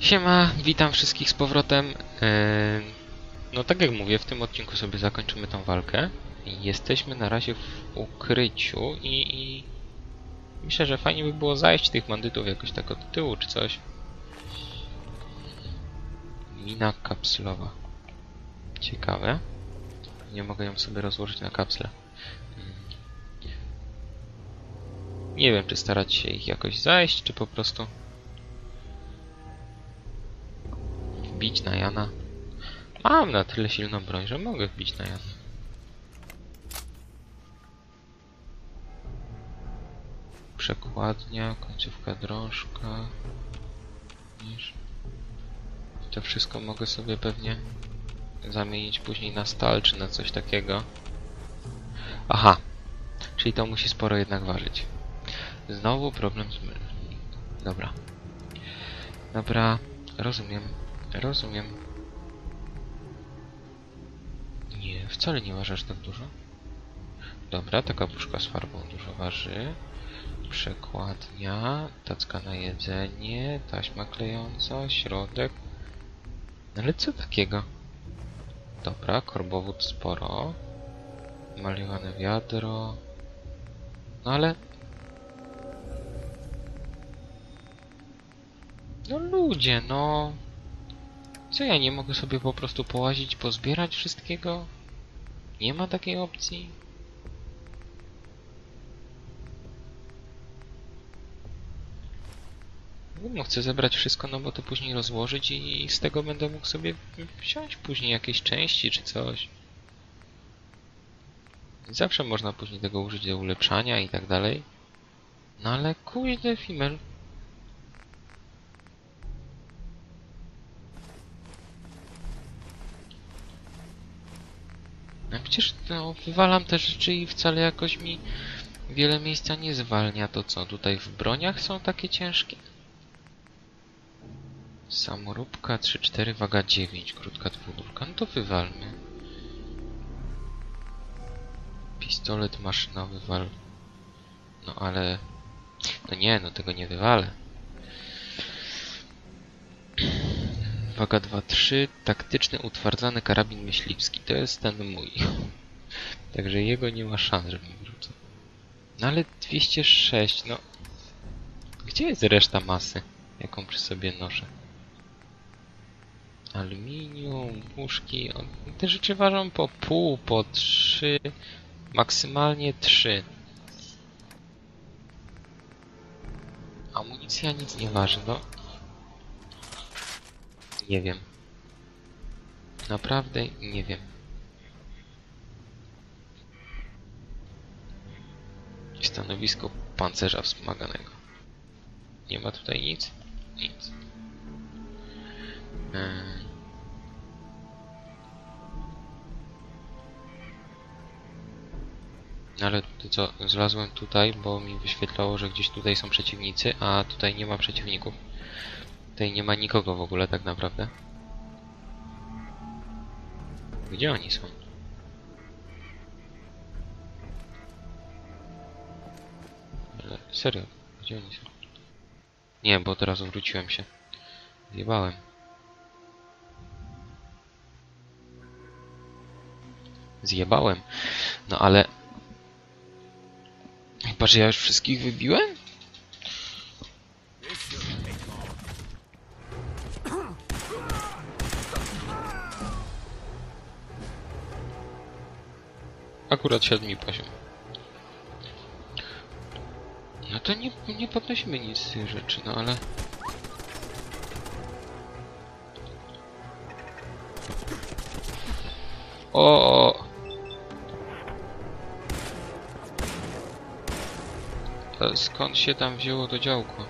Siema, witam wszystkich z powrotem. No tak jak mówię, w tym odcinku sobie zakończymy tą walkę. Jesteśmy na razie w ukryciu i, i myślę, że fajnie by było zajść tych bandytów jakoś tak od tyłu czy coś. Mina kapslowa. Ciekawe. Nie mogę ją sobie rozłożyć na kapsle. Mm. Nie wiem, czy starać się ich jakoś zajść, czy po prostu wbić na Jana. Mam na tyle silną broń, że mogę wbić na Jana. Przekładnia, końcówka drążka. To wszystko mogę sobie pewnie zamienić później na stal czy na coś takiego. Aha, czyli to musi sporo jednak ważyć. Znowu problem z. Dobra. Dobra, rozumiem. Rozumiem. Nie, wcale nie waży aż tak dużo. Dobra, taka puszka z farbą dużo waży. Przekładnia, tacka na jedzenie, taśma klejąca, środek. No ale co takiego? Dobra, korbowód sporo. Maliowane wiadro. No ale... No ludzie, no... Co ja nie mogę sobie po prostu połazić, pozbierać wszystkiego? Nie ma takiej opcji? No chcę zebrać wszystko, no bo to później rozłożyć i z tego będę mógł sobie wziąć później jakieś części czy coś. Zawsze można później tego użyć do ulepszania i tak dalej. No ale kurde, Fimel. No, wywalam te rzeczy i wcale jakoś mi wiele miejsca nie zwalnia. To co, tutaj w broniach są takie ciężkie? Samoróbka 3-4, waga 9, krótka dwururka. No to wywalmy. Pistolet maszynowy wal. No ale... No nie, no tego nie wywalę. Waga 2-3, taktyczny utwardzany karabin myśliwski. To jest ten mój. Także jego nie ma szans, żeby wrócił. No ale 206, no... Gdzie jest reszta masy, jaką przy sobie noszę? Aluminium, puszki... Te rzeczy ważą po pół, po trzy... Maksymalnie trzy. Amunicja nic nie waży, no... Nie wiem. Naprawdę nie wiem. Stanowisko pancerza wspomaganego. Nie ma tutaj nic? Nic. Eee. Ale co, zlazłem tutaj, bo mi wyświetlało, że gdzieś tutaj są przeciwnicy, a tutaj nie ma przeciwników. Tutaj nie ma nikogo w ogóle tak naprawdę. Gdzie oni są? Serio, gdzie oni są? Nie, bo teraz wróciłem się. Zjebałem. Zjebałem. No ale... Chyba, że ja już wszystkich wybiłem? Akurat siadł mi poziom. To nie, nie podnosimy nic z tych rzeczy, no ale... O! Skąd się tam wzięło to działko?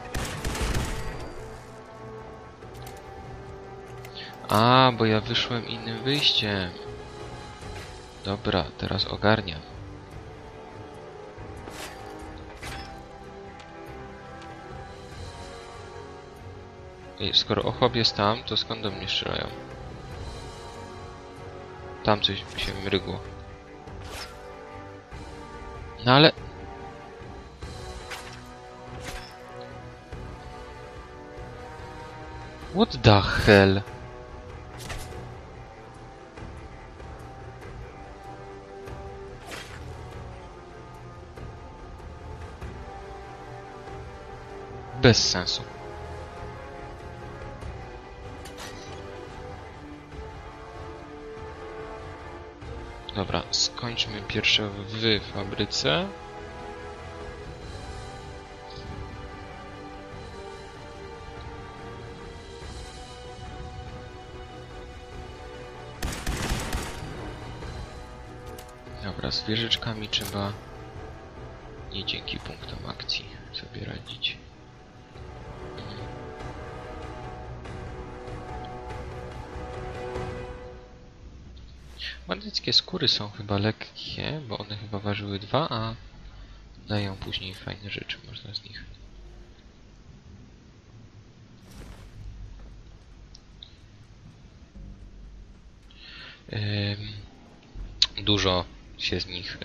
A, bo ja wyszłem innym wyjściem. Dobra, teraz ogarniam. Skoro ochop jest tam, to skąd do mnie strzelają? Tam coś mi się mrygło. No ale... What the hell? Bez sensu. Dobra, skończmy pierwsze w fabryce. Dobra, z wieżyczkami trzeba nie dzięki punktom akcji sobie radzić. Bandyckie skóry są chyba lekkie, bo one chyba ważyły dwa, a dają później fajne rzeczy, można z nich. Dużo się z nich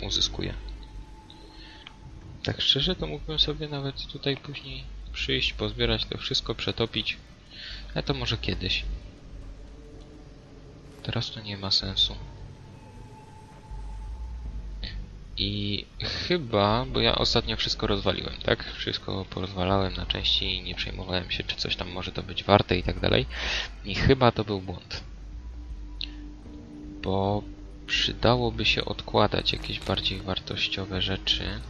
yy, uzyskuje. Tak szczerze to mógłbym sobie nawet tutaj później przyjść, pozbierać to wszystko, przetopić. Ale to może kiedyś. Teraz to nie ma sensu. I chyba, bo ja ostatnio wszystko rozwaliłem, tak? Wszystko porozwalałem na części i nie przejmowałem się, czy coś tam może to być warte i tak dalej. I chyba to był błąd. Bo przydałoby się odkładać jakieś bardziej wartościowe rzeczy.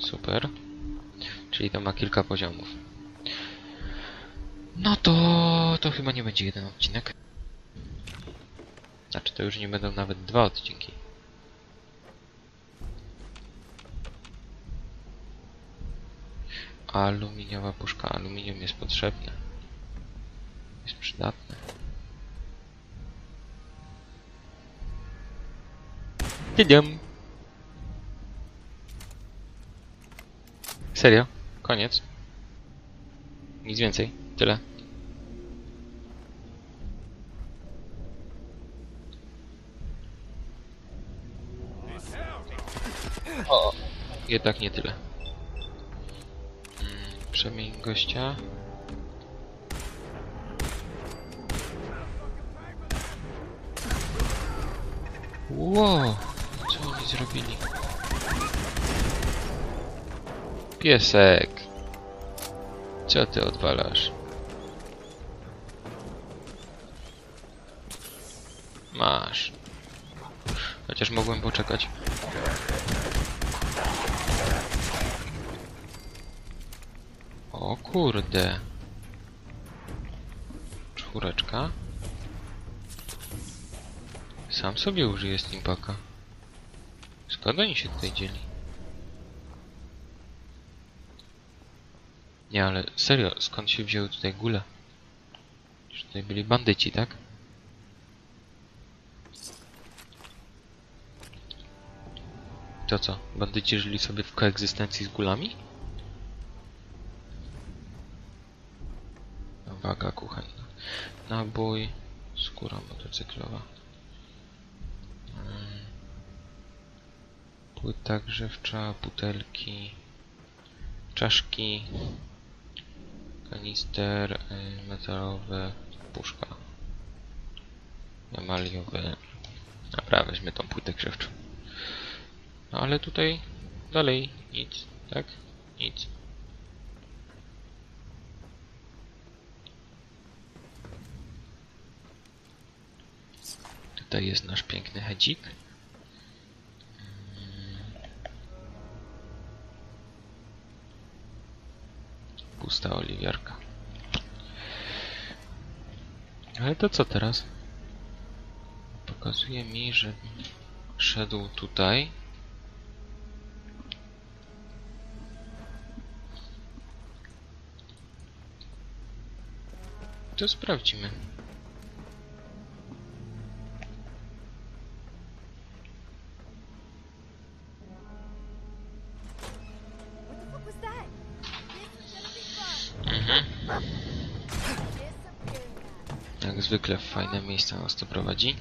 Super. Czyli to ma kilka poziomów. No to to chyba nie będzie jeden odcinek. Znaczy to już nie będą nawet dwa odcinki. Aluminiowa puszka. Aluminium jest potrzebne. Jest przydatne. Tidum. Serio? Koniec? Nic więcej? Tyle? O, jednak nie tyle. Mm, Przemień gościa. Wow, co oni zrobili? Piesek. Co ty odwalasz? Masz. Chociaż mogłem poczekać. O kurde. Czwóreczka. Sam sobie użyję steampaka. Skąd oni się tutaj dzieli? Nie, ale serio, skąd się wzięły tutaj gule? Czy tutaj byli bandyci, tak? To co? Bandyci żyli sobie w koegzystencji z gulami? Waga kuchenna. Nabój. Skóra motocyklowa. Płyta grzewcza, butelki, czaszki, kanister, y, metalowe, puszka, emaliowe. Dobra, weźmy tą płytę grzewczą. No ale tutaj dalej nic, tak? Nic. Tutaj jest nasz piękny hedzik. Pusta oliwiarka. Ale to co teraz? Pokazuje mi, że szedł tutaj. To sprawdzimy. jak zwykle w fajne miejsce nas to prowadzi.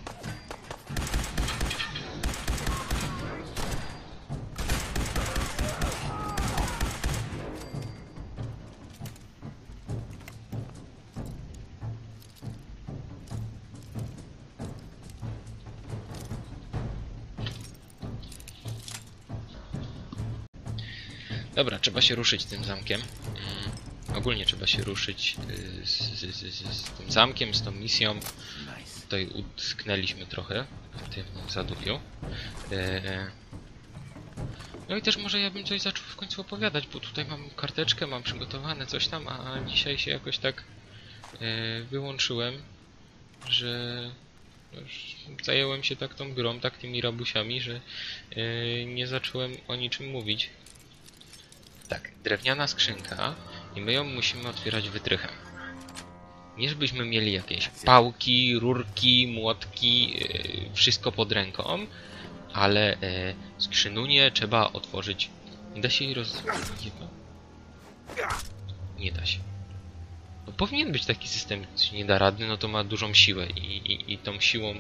Dobra, trzeba się ruszyć tym zamkiem. Ogólnie trzeba się ruszyć y, z, z, z, z, tym zamkiem, z tą misją. Tutaj utknęliśmy trochę w tym zadupiu. E, No i też może ja bym coś zaczął w końcu opowiadać, bo tutaj mam karteczkę, mam przygotowane coś tam, a dzisiaj się jakoś tak e, wyłączyłem, że zająłem się tak tą grą, tak tymi rabusiami, że e, nie zacząłem o niczym mówić. Tak, drewniana skrzynka i my ją musimy otwierać wytrychem. Nie żebyśmy mieli jakieś pałki, rurki, młotki, yy, wszystko pod ręką, ale yy, skrzynunię trzeba otworzyć. Nie da się jej roz... Nie, nie da się. No, powinien być taki system, jeśli nie da rady, no to ma dużą siłę i, i, i tą siłą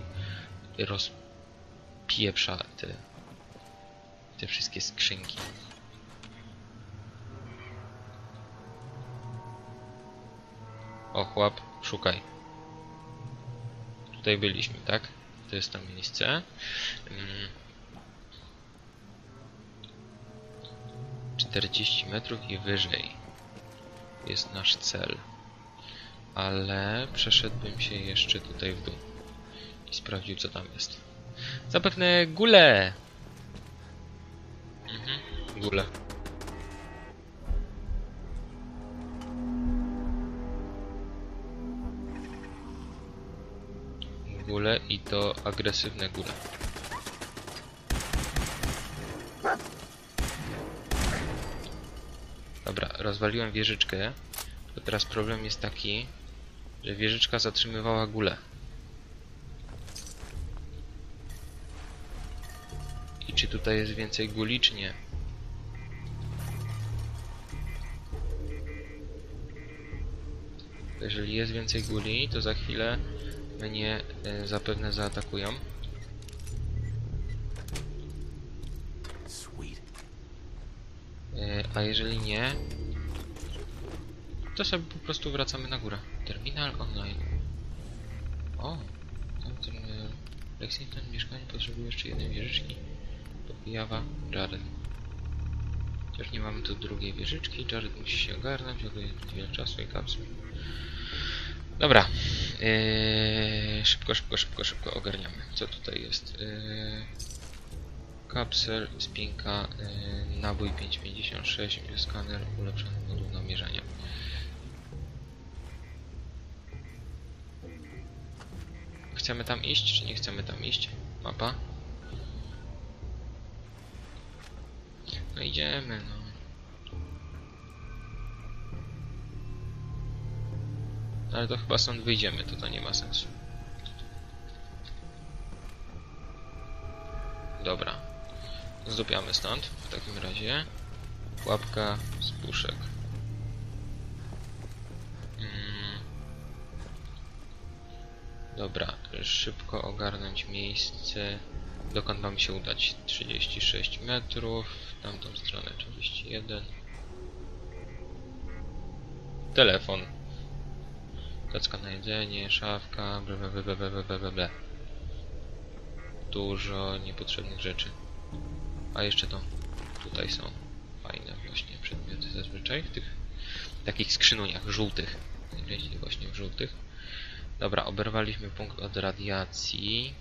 rozpieprza te, te wszystkie skrzynki. O, chłop, szukaj. Tutaj byliśmy, tak? To jest to miejsce. Mm. 40 metrów i wyżej jest nasz cel. Ale przeszedłbym się jeszcze tutaj w dół i sprawdził co tam jest. Zapewne gule! Mhm, gule. Gule i to agresywne gule. Dobra, rozwaliłem wieżyczkę. To teraz problem jest taki, że wieżyczka zatrzymywała gulę. I czy tutaj jest więcej guli, czy nie? Jeżeli jest więcej guli, to za chwilę mnie e, zapewne zaatakują. E, a jeżeli nie, to sobie po prostu wracamy na górę. Terminal online. O, tam terminal. Lexington mieszkanie potrzebuje jeszcze jednej wieżyczki. Popijawa Jared. Chociaż nie mamy tu drugiej wieżyczki, Jared musi się ogarnąć, oddaje wiele czasu i kapsuł. Dobra. Eee, szybko, szybko, szybko, szybko ogarniamy. Co tutaj jest? Eee, kapsel, spinka, eee, nabój 556, skaner, ulepszony moduł namierzania. Chcemy tam iść, czy nie chcemy tam iść? Mapa? No idziemy, no. Ale to chyba stąd wyjdziemy, to to nie ma sensu. Dobra. Zdupiamy stąd w takim razie. Łapka z puszek. Mm. Dobra, szybko ogarnąć miejsce. Dokąd mam się udać? 36 metrów. W tamtą stronę 41. Telefon. Kocka na jedzenie, szafka, bla bla bla bla bla bla. Dużo niepotrzebnych rzeczy. A jeszcze to. Tutaj są fajne właśnie przedmioty zazwyczaj w tych takich skrzynoniach żółtych. Najczęściej właśnie w żółtych. Dobra, oberwaliśmy punkt od radiacji.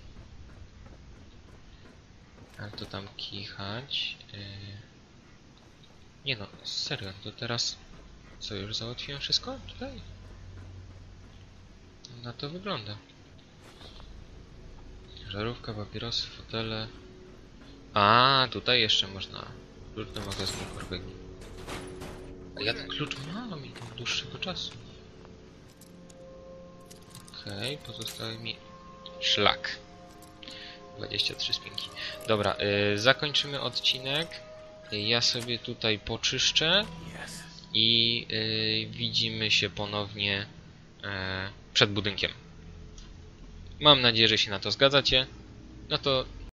Ale to tam kichać. Yy... Nie no, serio, to teraz co, już załatwiłem wszystko tutaj? Na to wygląda. Żarówka, papierosy, fotele. A, tutaj jeszcze można. Klucz do magazynu Corvegi. A ja ten klucz mam i od dłuższego czasu. Okej, okay, pozostaje mi szlak. 23 spinki. Dobra, yy, zakończymy odcinek. Ja sobie tutaj poczyszczę i yy, widzimy się ponownie e, przed budynkiem. Mam nadzieję, że się na to zgadzacie. No to